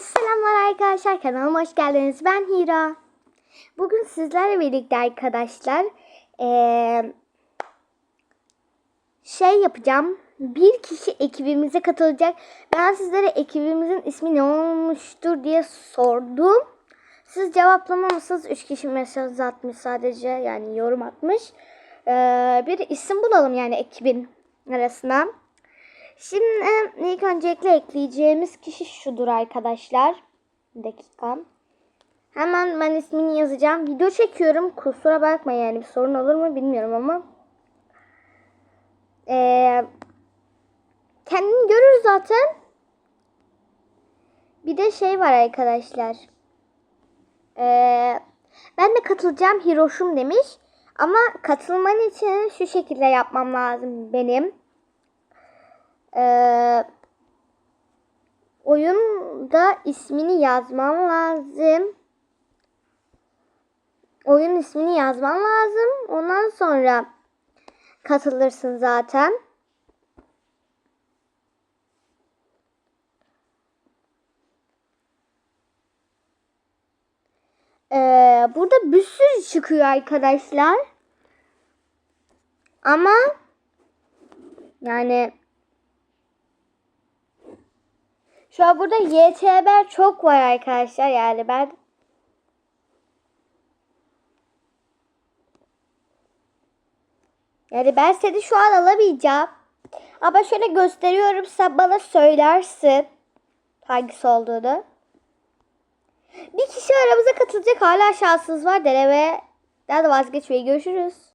Selamlar arkadaşlar. Kanalıma hoş geldiniz. Ben Hira. Bugün sizlerle birlikte arkadaşlar eee, şey yapacağım. Bir kişi ekibimize katılacak. Ben sizlere ekibimizin ismi ne olmuştur diye sordum. Siz cevaplamamışsınız. Üç kişi mesaj atmış sadece. Yani yorum atmış. Eee, bir isim bulalım yani ekibin arasına. Şimdi ilk öncelikle ekleyeceğimiz kişi şudur arkadaşlar. Bir dakika. Hemen ben ismini yazacağım. Video çekiyorum. Kusura bakma yani bir sorun olur mu bilmiyorum ama. Ee, kendini görür zaten. Bir de şey var arkadaşlar. Ee, ben de katılacağım Hiroşum demiş. Ama katılman için şu şekilde yapmam lazım benim. Ee, oyunda ismini yazman lazım. Oyun ismini yazman lazım. Ondan sonra katılırsın zaten. Ee, burada bir sürü çıkıyor arkadaşlar. Ama yani Şu an burada YTB çok var arkadaşlar yani ben Yani ben seni şu an alamayacağım. Ama şöyle gösteriyorum sen bana söylersin hangisi olduğunu. Bir kişi aramıza katılacak hala şanssız var deneme. Daha da vazgeçmeyi görüşürüz.